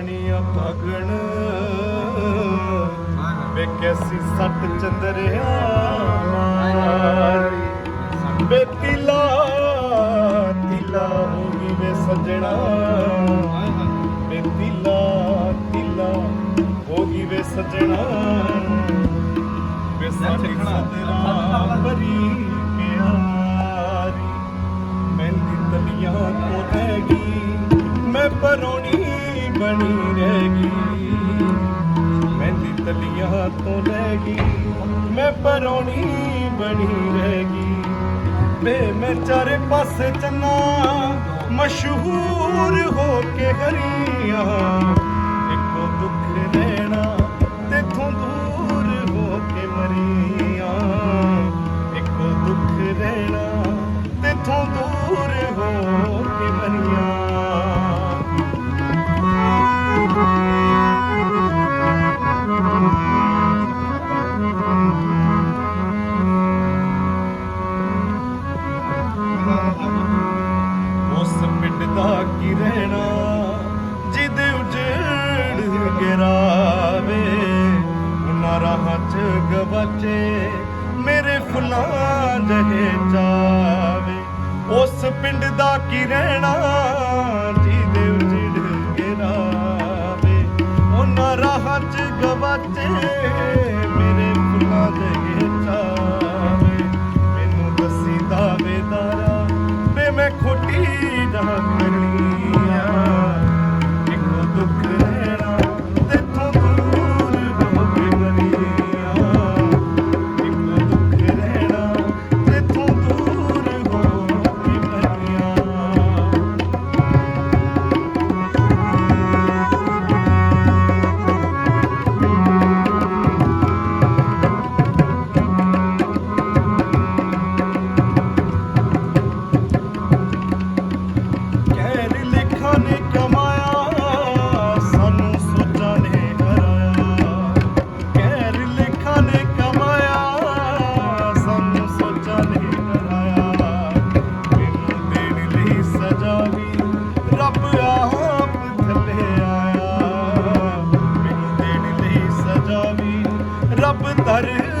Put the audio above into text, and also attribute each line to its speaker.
Speaker 1: ਬਣੀਆਂ ਭਾਗਣ। ਵੇ ਕੈਸੀ ਸੱਤ ਚੰਦਰਿਆ ਮਾਰੀ। ਵੇ ਤਿਲਾ ਤਿਲਾ ਹੋ ਵੇ ਸੱਜਣਾ। ਵੇ ਤਿਲਾ ਤਿਲਾ ਹੋ ਗਈ ਵੇ ਸੱਜਣਾ। ਵੇ ਸਾਡੀ ਸਦਰਾ ਭਰੀ ਪਿਆਰੀ। ਮਹਿੰਦੀ ਤਲੀਆਂ ਤੋਂ ਰਹਿ ਗਈ, ਮੈਂ ਪਰੋਣੀ ਬਣੀ ਰਹਿ ਗਈ ਮਹਿੰਦੀ ਤਲੀਆਂ ਤੋਂ ਰਹਿ ਗਈ। ਮੈਂ ਪਰੋਣੀ ਬਣੀ ਰਹਿ ਗਈ ਵੇ ਮੈਂ ਚਾਰੇ ਪਾਸੇ ਚੰਨਾ ਮਸ਼ਹੂਰ ਹੋ ਕੇ ਹਰੀਆਂ। ਰਹਿਣਾ ਜਿਹਦੇ ਉਜੜ ਗਿਰਾਵੇ। ਉਹਨਾਂ ਰਾਹਾਂ ਚ ਗਵਾਚੇ, ਮੇਰੇ ਫੁੱਲਾਂ ਜਹੇ ਜਾਵੇ ਉਸ ਪਿੰਡ ਦਾ ਕੀ ਰਹਿਣਾ ਜਿਹਦੇ ਉਜੜ ਗਿਰਾਵੇ। ਉਹਨਾਂ ਰਾਹਾਂ ਚ ਗਵਾਚੇ, ਮੇਰੇ ਫੁੱਲਾਂ ਜਹੇ ਜਾਵੇ Yarın